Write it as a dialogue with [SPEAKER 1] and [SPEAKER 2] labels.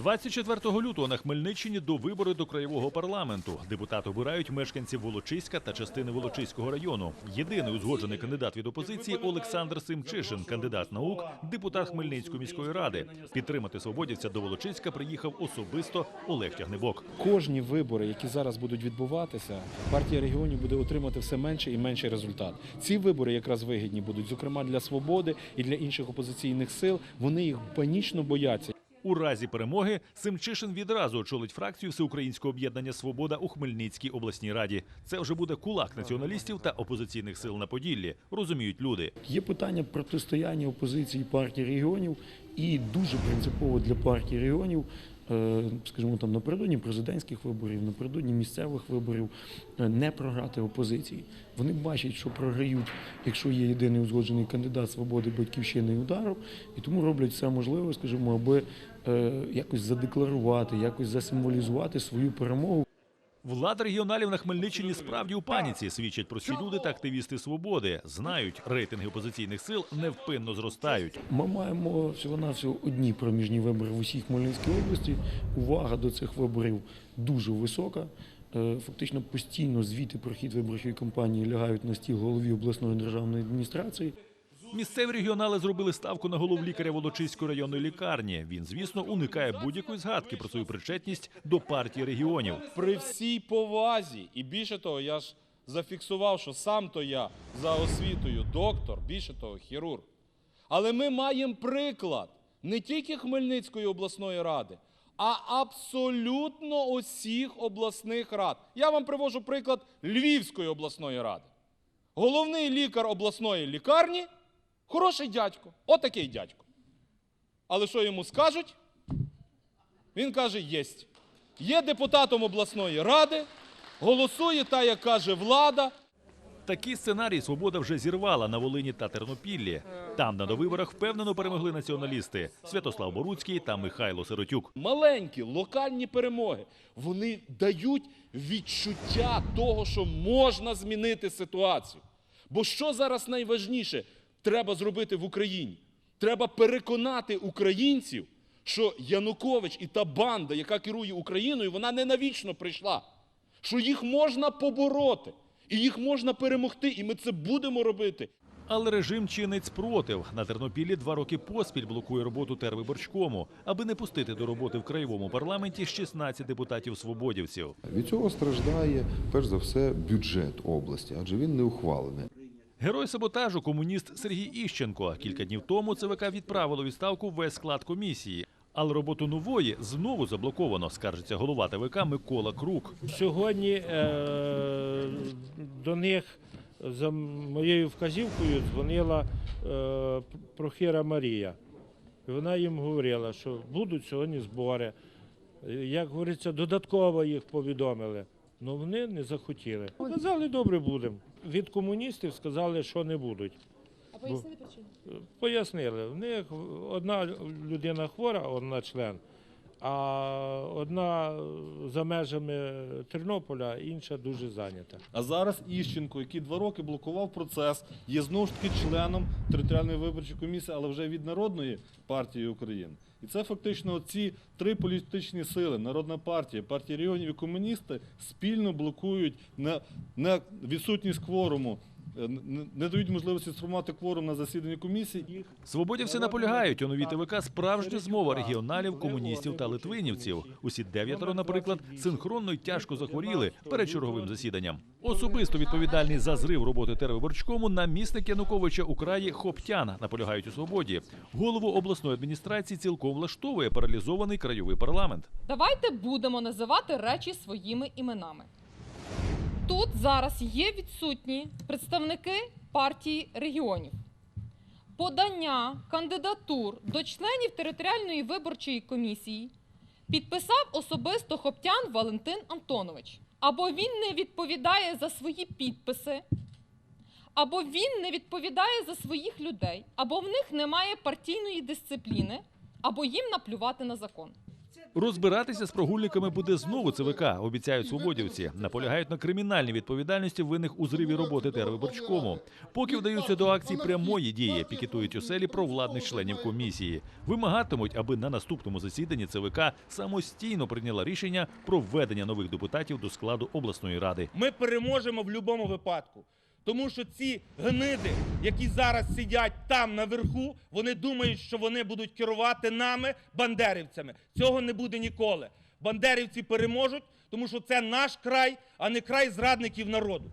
[SPEAKER 1] 24 лютого на Хмельниччині до вибори до краєвого парламенту. Депутат обирають мешканців Волочиська та частини Волочиського району. Єдиний узгоджений кандидат від опозиції Олександр Симчишин, кандидат наук, депутат Хмельницької міської ради. Підтримати свободівця до Волочиська приїхав особисто Олег Тягнебок.
[SPEAKER 2] Кожні вибори, які зараз будуть відбуватися, партія регіонів буде отримати все менше і менший результат. Ці вибори якраз вигідні будуть, зокрема для свободи і для інших опозиційних сил. Вони їх панічно бояться.
[SPEAKER 1] У разі перемоги Симчишин відразу очолить фракцію Всеукраїнського об'єднання Свобода у Хмельницькій обласній раді. Це вже буде кулак націоналістів та опозиційних сил на Поділлі. Розуміють люди.
[SPEAKER 2] Є питання протистояння опозиції партії регіонів, і дуже принципово для партії регіонів, скажімо там, напередодні президентських виборів, напередодні місцевих виборів е, не програти опозиції. Вони бачать, що програють, якщо є єдиний узгоджений кандидат свободи, батьківщини і удару, і тому роблять все можливе, скажімо, аби е, якось задекларувати, якось засимволізувати свою перемогу.
[SPEAKER 1] Влада регіоналів на Хмельниччині справді у паніці. Свідчать прості люди та активісти свободи. Знають, рейтинги опозиційних сил невпинно зростають.
[SPEAKER 2] Ми маємо всього-навсього одні проміжні вибори в усій Хмельницькій області. Увага до цих виборів дуже висока. Е, Фактично постійно звіти про хід виборчої кампанії лягають на стіл голові обласної державної адміністрації.
[SPEAKER 1] Місцеві регіонали зробили ставку на голов лікаря Волочиської районної лікарні. Він, звісно, уникає будь-якої згадки про свою причетність до партії регіонів.
[SPEAKER 3] при всій повазі, і більше того, я ж зафіксував, що сам то я за освітою доктор, більше того, хірург. Але ми маємо приклад не тільки Хмельницької обласної ради, а абсолютно усіх обласних рад. Я вам привожу приклад Львівської обласної ради. Головний лікар обласної лікарні хороший дядько, отакий дядько. Але що йому скажуть? Він каже, єсть. Є депутатом обласної ради, голосує та, як каже влада.
[SPEAKER 1] Такий сценарій свобода вже зірвала на Волині та Тернопіллі. Там на довиборах впевнено перемогли націоналісти Святослав Боруцький та Михайло Сиротюк.
[SPEAKER 3] Маленькі локальні перемоги. Вони дають відчуття того, що можна змінити ситуацію. Бо що зараз найважніше треба зробити в Україні? Треба переконати українців, що Янукович і та банда, яка керує Україною, вона не навічно прийшла. Що їх можна побороти, і їх можна перемогти, і ми це будемо робити.
[SPEAKER 1] Але режим чинить спротив. На Тернопіллі два роки поспіль блокує роботу тервиборчкому, аби не пустити до роботи в краєвому парламенті 16 депутатів свободівців.
[SPEAKER 4] Від цього страждає перш за все бюджет області, адже він не ухвалений.
[SPEAKER 1] Герой саботажу комуніст Сергій Іщенко. Кілька днів тому ЦВК відправило відставку весь склад комісії. Але роботу нової знову заблоковано, скаржиться голова ТВК Микола Крук.
[SPEAKER 5] Сьогодні е, до них за моєю вказівкою дзвонила е, Прохіра Марія. Вона їм говорила, що будуть сьогодні збори. Як говориться, додатково їх повідомили. Ну вони не захотіли. Казали, добре будемо. Від комуністів сказали, що не будуть.
[SPEAKER 6] А пояснили причину?
[SPEAKER 5] Пояснили, в них одна людина хвора, одна член, а одна за межами Тернополя, інша дуже зайнята.
[SPEAKER 3] А зараз Іщенко, який два роки блокував процес, є знову ж таки членом територіальної виборчої комісії, але вже від Народної партії України. І це фактично ці три політичні сили: Народна партія, партія регіонів і комуністи спільно блокують на, на відсутність кворуму, не, не дають можливості сформувати кворум на засіданні комісії.
[SPEAKER 1] Свободівці наполягають у новій ТВК справжня змова регіоналів, комуністів та литвинівців. Усі дев'ятеро, наприклад, синхронно й тяжко захворіли перед черговим засіданням. Особисто відповідальний за зрив роботи тервиборчкому намісник Януковича у краї Хоптян наполягають у свободі. Голову обласної адміністрації цілком влаштовує паралізований краєвий парламент.
[SPEAKER 6] Давайте будемо називати речі своїми іменами. Тут зараз є відсутні представники партії регіонів. Подання кандидатур до членів територіальної виборчої комісії підписав особисто Хоптян Валентин Антонович. Або він не відповідає за свої підписи, або він не відповідає за своїх людей, або в них немає партійної дисципліни, або їм наплювати на закон.
[SPEAKER 1] Розбиратися з прогульниками буде знову ЦВК, обіцяють свободівці. Наполягають на кримінальній відповідальності винних у зриві роботи тервиборчкому. Поки вдаються до акцій прямої дії, пікетують оселі провладних членів комісії. Вимагатимуть, аби на наступному засіданні ЦВК самостійно прийняла рішення про введення нових депутатів до складу обласної ради.
[SPEAKER 7] Ми переможемо в будь-якому випадку. Тому що ці гниди, які зараз сидять там наверху, вони думають, що вони будуть керувати нами, бандерівцями. Цього не буде ніколи. Бандерівці переможуть, тому що це наш край, а не край зрадників народу.